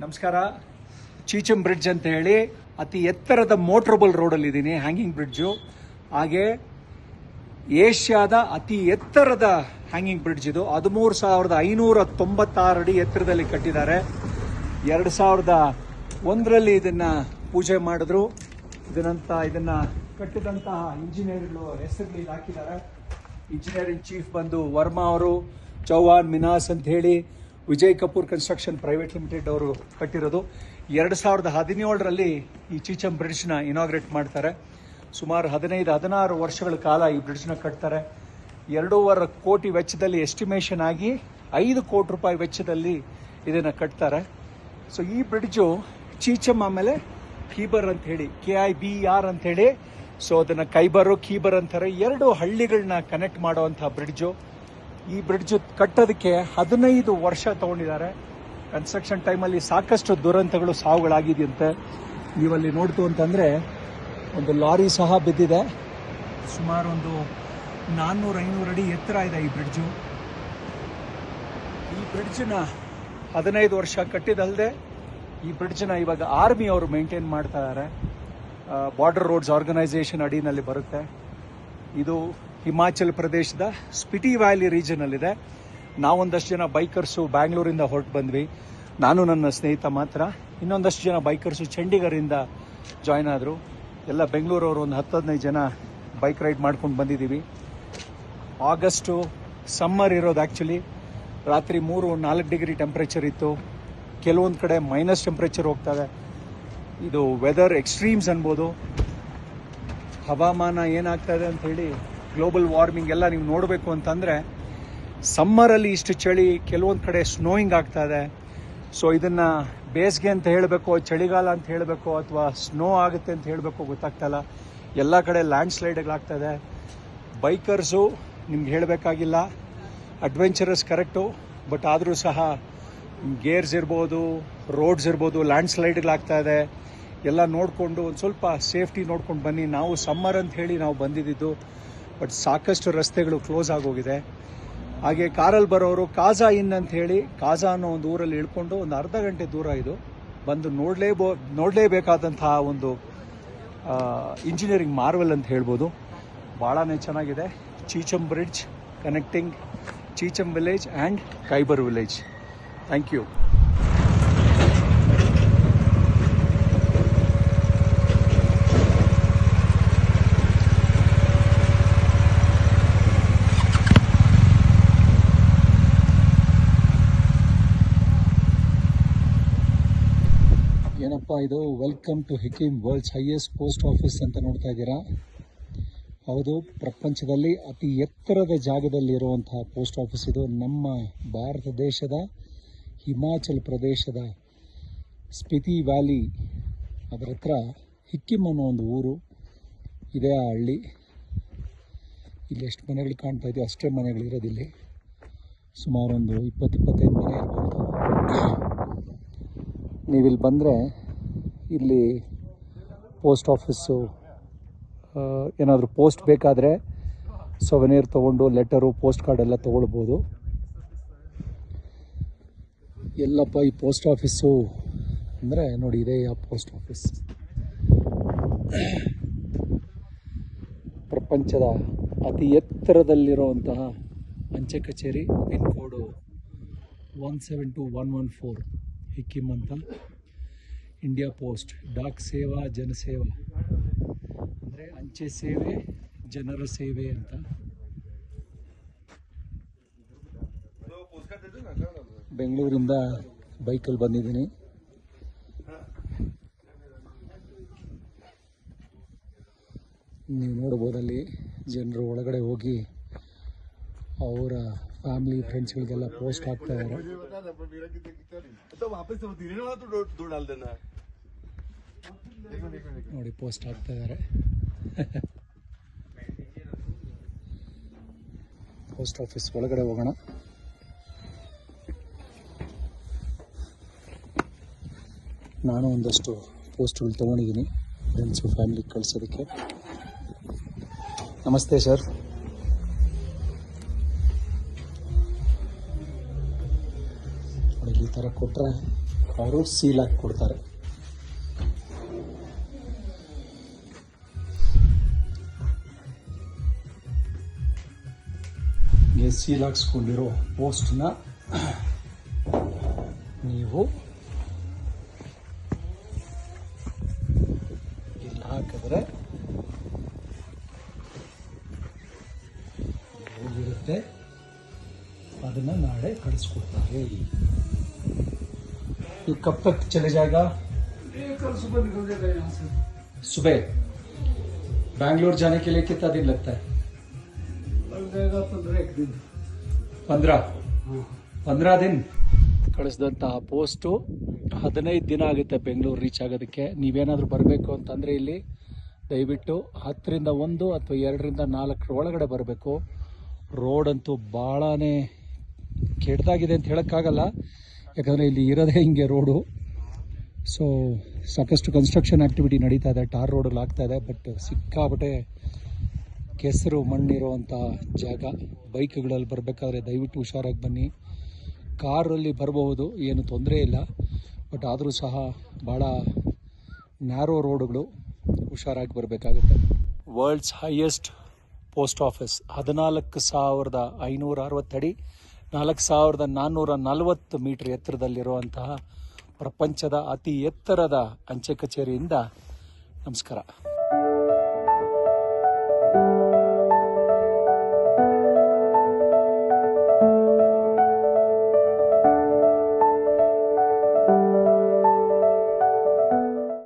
ನಮಸ್ಕಾರ. ಚೀಚಮ್ ಬ್ರಿಡ್ಜ್ ಅಂತ ಹೇಳಿ ಅತಿ ಎತ್ತರದ ಮೋಟ್ರಬಲ್ ರೋಡಲ್ಲಿ ಇದ್ದೀನಿ ಹ್ಯಾಂಗಿಂಗ್ ಬ್ರಿಡ್ಜು ಹಾಗೆ ಏಷ್ಯಾದ ಅತಿ ಎತ್ತರದ ಹ್ಯಾಂಗಿಂಗ್ ಬ್ರಿಡ್ಜ್ ಇದು. ಹದಿಮೂರು ಸಾವಿರದ ಐನೂರ ತೊಂಬತ್ತಾರು ಅಡಿ ಎತ್ತರದಲ್ಲಿ ಕಟ್ಟಿದ್ದಾರೆ. ಎರಡು ಸಾವಿರದ ಒಂದರಲ್ಲಿ ಇದನ್ನ ಪೂಜೆ ಮಾಡಿದ್ರು. ಇದನ್ನಂತ, ಇದನ್ನ ಕಟ್ಟಿದಂತಹ ಇಂಜಿನಿಯರ್ಗಳು ಹೆಸರುಗಳು ಇಲ್ಲಿ ಹಾಕಿದ್ದಾರೆ. ಇಂಜಿನಿಯರಿಂಗ್ ಚೀಫ್ ಬಂದು ವರ್ಮಾ ಅವರು, ಚೌಹಾನ್ ಮಿನಾಸ್ ಅಂತ ಹೇಳಿ Vijay Kapoor construction private limited ಅವರು ಕಟ್ಟಿರೋದು. ಎರಡು ಸಾವಿರದ ಹದಿನೇಳರಲ್ಲಿ ಈ ಚೀಚಂ ಬ್ರಿಡ್ಜ್ನ ಇನಾಗ್ರೇಟ್ ಮಾಡ್ತಾರೆ. ಸುಮಾರು ಹದಿನೈದು, ಹದಿನಾರು ವರ್ಷಗಳ ಕಾಲ ಈ ಬ್ರಿಡ್ಜ್ನ ಕಟ್ತಾರೆ. ಎರಡೂವರೆ ಕೋಟಿ ವೆಚ್ಚದಲ್ಲಿ ಎಸ್ಟಿಮೇಷನ್ ಆಗಿ ಐದು ಕೋಟಿ ರೂಪಾಯಿ ವೆಚ್ಚದಲ್ಲಿ ಇದನ್ನು ಕಟ್ತಾರೆ. ಸೊ ಈ ಬ್ರಿಡ್ಜು ಚೀಚಮ್ ಆಮೇಲೆ ಖೀಬರ್ ಅಂತ ಹೇಳಿ ಕೆ ಐ ಬಿ ಆರ್ ಅಂತ ಹೇಳಿ ಸೊ ಅದನ್ನು ಕೈಬರು ಖೀಬರ್ ಅಂತಾರೆ. ಎರಡು ಹಳ್ಳಿಗಳನ್ನ ಕನೆಕ್ಟ್ ಮಾಡುವಂಥ ಬ್ರಿಡ್ಜು. ಈ ಬ್ರಿಡ್ಜ್ ಕಟ್ಟೋದಕ್ಕೆ ಹದಿನೈದು ವರ್ಷ ತಗೊಂಡಿದ್ದಾರೆ. ಕನ್ಸ್ಟ್ರಕ್ಷನ್ ಟೈಮಲ್ಲಿ ಸಾಕಷ್ಟು ದುರಂತಗಳು ಸಾವುಗಳಾಗಿದೆಯಂತೆ. ನೀವಲ್ಲಿ ನೋಡ್ತು ಅಂತಂದರೆ ಒಂದು ಲಾರಿ ಸಹ ಬಿದ್ದಿದೆ. ಸುಮಾರು ಒಂದು ನಾನ್ನೂರು ಐನೂರು ಅಡಿ ಎತ್ತರ ಇದೆ ಈ ಬ್ರಿಡ್ಜು. ಈ ಬ್ರಿಡ್ಜ್ನ ಹದಿನೈದು ವರ್ಷ ಕಟ್ಟಿದಲ್ಲದೆ ಈ ಬ್ರಿಡ್ಜ್ನ ಇವಾಗ ಆರ್ಮಿ ಅವರು ಮೇಂಟೈನ್ ಮಾಡ್ತಾ ಇದ್ದಾರೆ ಬಾರ್ಡರ್ ರೋಡ್ಸ್ ಆರ್ಗನೈಸೇಷನ್ ಅಡಿನಲ್ಲಿ ಬರುತ್ತೆ. ಇದು ಹಿಮಾಚಲ್ ಪ್ರದೇಶದ ಸ್ಪಿಟಿ ವ್ಯಾಲಿ ರೀಜನಲ್ಲಿದೆ. ನಾವೊಂದಷ್ಟು ಜನ ಬೈಕರ್ಸು ಬ್ಯಾಂಗ್ಳೂರಿಂದ ಹೊರಟು ಬಂದ್ವಿ. ನಾನು ನನ್ನ ಸ್ನೇಹಿತ ಮಾತ್ರ. ಇನ್ನೊಂದಷ್ಟು ಜನ ಬೈಕರ್ಸು ಚಂಡೀಗರಿಂದ ಜಾಯ್ನ್ ಆದರು. ಎಲ್ಲ ಬೆಂಗಳೂರವರು ಒಂದು ಹತ್ತು ಹದಿನೈದು ಜನ ಬೈಕ್ ರೈಡ್ ಮಾಡ್ಕೊಂಡು ಬಂದಿದ್ದೀವಿ. ಆಗಸ್ಟು ಸಮ್ಮರ್ ಇರೋದು ಆ್ಯಕ್ಚುಲಿ ರಾತ್ರಿ ಮೂರು, ನಾಲ್ಕು ಡಿಗ್ರಿ ಟೆಂಪ್ರೇಚರ್ ಇತ್ತು. ಕೆಲವೊಂದು ಕಡೆ ಮೈನಸ್ ಟೆಂಪ್ರೇಚರ್ ಹೋಗ್ತವೆ ಇದು ವೆದರ್ ಎಕ್ಸ್ಟ್ರೀಮ್ಸ್ ಅನ್ಬೋದು. ಹವಾಮಾನ ಏನಾಗ್ತದೆ ಅಂತ ಹೇಳಿ ಗ್ಲೋಬಲ್ ವಾರ್ಮಿಂಗ್ ಎಲ್ಲ ನೀವು ನೋಡಬೇಕು ಅಂತಂದರೆ ಸಮ್ಮರಲ್ಲಿ ಇಷ್ಟು ಚಳಿ, ಕೆಲವೊಂದು ಕಡೆ ಸ್ನೋಯಿಂಗ್ ಆಗ್ತಾ ಇದೆ. ಸೊ ಇದನ್ನು ಬೇಸಿಗೆ ಅಂತ ಹೇಳಬೇಕು, ಚಳಿಗಾಲ ಅಂತ ಹೇಳಬೇಕು, ಅಥವಾ ಸ್ನೋ ಆಗುತ್ತೆ ಅಂತ ಹೇಳಬೇಕು ಗೊತ್ತಾಗ್ತಾಯಿಲ್ಲ ಎಲ್ಲ ಕಡೆ ಲ್ಯಾಂಡ್ ಸ್ಲೈಡ್ಗಳಾಗ್ತದೆ ಬೈಕರ್ಸು ನಿಮ್ಗೆ ಹೇಳಬೇಕಾಗಿಲ್ಲ. ಅಡ್ವೆಂಚರಸ್ ಕರೆಕ್ಟು ಬಟ್ ಆದರೂ ಸಹ ಗೇರ್ಸ್ ಇರ್ಬೋದು ರೋಡ್ಸ್ ಇರ್ಬೋದು ಲ್ಯಾಂಡ್ ಸ್ಲೈಡ್ಗಳಾಗ್ತಾ ಇದೆ. ಎಲ್ಲ ನೋಡಿಕೊಂಡು ಒಂದು ಸ್ವಲ್ಪ ಸೇಫ್ಟಿ ನೋಡ್ಕೊಂಡು ಬನ್ನಿ. ನಾವು ಸಮ್ಮರ್ ಅಂತ ಹೇಳಿ ನಾವು ಬಂದಿದ್ದು. ಬಟ್ ಸಾಕಷ್ಟು ರಸ್ತೆಗಳು ಕ್ಲೋಸ್ ಆಗೋಗಿದೆ. ಹಾಗೆ ಕಾರಲ್ಲಿ ಬರೋರು ಕಾಜಾ ಇನ್ ಅಂತ ಹೇಳಿ ಕಾಜಾ ಅನ್ನೋ ಒಂದು ಊರಲ್ಲಿ ಇಳ್ಕೊಂಡು ಒಂದು ಅರ್ಧ ಗಂಟೆ ದೂರ ಇದು ಬಂದು ನೋಡಲೇಬೋ ನೋಡಲೇಬೇಕಾದಂತಹ ಒಂದು ಇಂಜಿನಿಯರಿಂಗ್ ಮಾರ್ವೆಲ್ ಅಂತ ಹೇಳ್ಬೋದು. ಭಾಳನೇ ಚೆನ್ನಾಗಿದೆ. Chicham bridge connecting Chicham village and Kibber village thank you ಏನಪ್ಪ ಇದು? Welcome to Hikkim world's highest post office ಅಂತ ನೋಡ್ತಾ ಇದ್ದೀರಾ? ಹೌದು, ಪ್ರಪಂಚದಲ್ಲಿ ಅತಿ ಎತ್ತರದ ಜಾಗದಲ್ಲಿ ಇರುವಂತಹ ಪೋಸ್ಟ್ ಆಫೀಸ್ ಇದು. ನಮ್ಮ ಭಾರತ ದೇಶದ, ಹಿಮಾಚಲ್ ಪ್ರದೇಶದ ಸ್ಪಿತಿ ವ್ಯಾಲಿ ಅದರ ಹತ್ರ ಹಿಕ್ಕಿಮ್ ಅನ್ನೋ ಒಂದು ಊರು ಇದೆ ಆ ಹಳ್ಳಿ. ಇಲ್ಲಿ ಎಷ್ಟು ಮನೆಗಳು ಕಾಣ್ತಾ ಇದೆಯೋ ಅಷ್ಟೇ ಮನೆಗಳಿರೋದಿಲ್ಲಿ ಸುಮಾರು ಒಂದು ಇಪ್ಪತ್ತು, ಇಪ್ಪತ್ತೈದು ಮನೆ ಇರ್ಬೋದು. ನೀವಿಲ್ಲಿ ಬಂದರೆ ಇಲ್ಲಿ ಪೋಸ್ಟ್ ಆಫೀಸು ಏನಾದರೂ ಪೋಸ್ಟ್ ಬೇಕಾದರೆ ಸೊವೆನಿಯರ್ ತೊಗೊಂಡು ಲೆಟರು ಪೋಸ್ಟ್ ಕಾರ್ಡ್ ಎಲ್ಲ ತೊಗೊಳ್ಬೋದು. ಎಲ್ಲಪ್ಪ, ಈ ಪೋಸ್ಟ್ ಆಫೀಸು ಅಂದರೆ ನೋಡಿ, ಇದೇ ಆ ಪೋಸ್ಟ್ ಆಫೀಸ್ ಪ್ರಪಂಚದ ಅತಿ ಎತ್ತರದಲ್ಲಿರುವಂತಹ ಅಂಚೆ ಕಚೇರಿ pin code one seven two one one four Hikkim ಅಂತ. ಇಂಡಿಯಾ ಪೋಸ್ಟ್ ಡಾಕ್ ಸೇವಾ ಜನಸೇವಾ ಅಂದರೆ ಅಂಚೆ ಸೇವೆ, ಜನರ ಸೇವೆ ಅಂತ. ಬೆಂಗಳೂರಿಂದ ಬೈಕಲ್ಲಿ ಬಂದಿದ್ದೀನಿ. ನೀವು ನೋಡ್ಬೋದಲ್ಲಿ ಜನರು ಒಳಗಡೆ ಹೋಗಿ ಅವರ ಫ್ಯಾಮಿಲಿ ಫ್ರೆಂಡ್ಸ್ಗಳಿಗೆಲ್ಲ ಪೋಸ್ಟ್ ಹಾಕ್ತಾ ಇದ್ದಾರೆ. ನೋಡಿ ಪೋಸ್ಟ್ ಹಾಕ್ತಾ ಇದ್ದಾರೆ ಪೋಸ್ಟ್ ಆಫೀಸ್ ಒಳಗಡೆ ಹೋಗೋಣ. ನಾನು ಒಂದಷ್ಟು ಪೋಸ್ಟ್ಗಳು ತೊಗೊಂಡಿದ್ದೀನಿ. ಫ್ರೆಂಡ್ಸು ಫ್ಯಾಮಿಲಿ ಕಳಿಸೋದಕ್ಕೆ. ನಮಸ್ತೆ ಸರ್ ಈ ಥರ ಕೊಟ್ಟರೆ ಅವರು ಸೀಲ್ ಹಾಕಿ ಕೊಡ್ತಾರೆ. ಹೀಗೆ ಸೀಲ್ ಹಾಕ್ಸ್ಕೊಂಡಿರೋ ಪೋಸ್ಟ್ನ ನೀವು ಇಲ್ಲಿ ಹಾಕಿದ್ರೆ ಹೋಗಿರುತ್ತೆ ಅದನ್ನ ನಾಳೆ ಕಳಿಸ್ಕೊಡ್ತಾರೆ ये कब तक चले जाएगा कल सुबह निकल जाएगा यहाँ से सुबह बैंगलोर जाने के लिए कितना दिन लगता है लग जाएगा पंद्रह एक दिन पंद्रह हाँ ಪಂದ್ರ ದಿನ ಕಳಿಸಿದಂತಹ ಪೋಸ್ಟು ಹದಿನೈದು ದಿನ ಆಗುತ್ತೆ ಬೆಂಗಳೂರು ರೀಚ್ ಆಗೋದಕ್ಕೆ ನೀವೇನಾದರೂ ಬರಬೇಕು ಅಂತಂದರೆ ಇಲ್ಲಿ ದಯವಿಟ್ಟು ಹತ್ತರಿಂದ ಒಂದು ಅಥವಾ ಎರಡರಿಂದ ನಾಲ್ಕರ ಒಳಗಡೆ ಬರಬೇಕು ರೋಡ್ ಅಂತೂ ಭಾಳನೇ ಕೆಟ್ಟದಾಗಿದೆ ಅಂತ ಹೇಳೋಕ್ಕಾಗಲ್ಲ ಯಾಕಂದರೆ ಇಲ್ಲಿ ಇರೋದೇ ಹಿಂಗೆ ರೋಡು ಸೊ ಸಾಕಷ್ಟು ಕನ್ಸ್ಟ್ರಕ್ಷನ್ ಆ್ಯಕ್ಟಿವಿಟಿ ನಡೀತಾ ಇದೆ ಟಾರ್ ರೋಡಲ್ಲಿ ಆಗ್ತಾ ಇದೆ ಬಟ್ ಸಿಕ್ಕಾಪಟ್ಟೆ ಕೆಸರು ಮಣ್ಣಿರುವಂಥ ಜಾಗ. ಬೈಕ್ಗಳಲ್ಲಿ ಬರಬೇಕಾದ್ರೆ ದಯವಿಟ್ಟು ಹುಷಾರಾಗಿ ಬನ್ನಿ. ಕಾರಲ್ಲಿ ಬರಬಹುದು, ಏನು ತೊಂದರೆ ಇಲ್ಲ. ಬಟ್ ಆದರೂ ಸಹ ಭಾಳ ನ್ಯಾರೋ ರೋಡುಗಳು ಹುಷಾರಾಗಿ ಬರಬೇಕಾಗುತ್ತೆ. ವರ್ಲ್ಡ್ಸ್ ಹೈಯೆಸ್ಟ್ ಪೋಸ್ಟ್ ಆಫೀಸ್ ಹದಿನಾಲ್ಕು ಸಾವಿರದ ಐನೂರ ಅರವತ್ತಡಿ ನಾಲ್ಕು ಸಾವಿರದ ನಾನ್ನೂರ ನಲವತ್ತು ಮೀಟರ್ ಎತ್ತರದಲ್ಲಿರುವಂತಹ ಪ್ರಪಂಚದ ಅತಿ ಎತ್ತರದ ಅಂಚೆ ಕಚೇರಿಯಿಂದ ನಮಸ್ಕಾರ.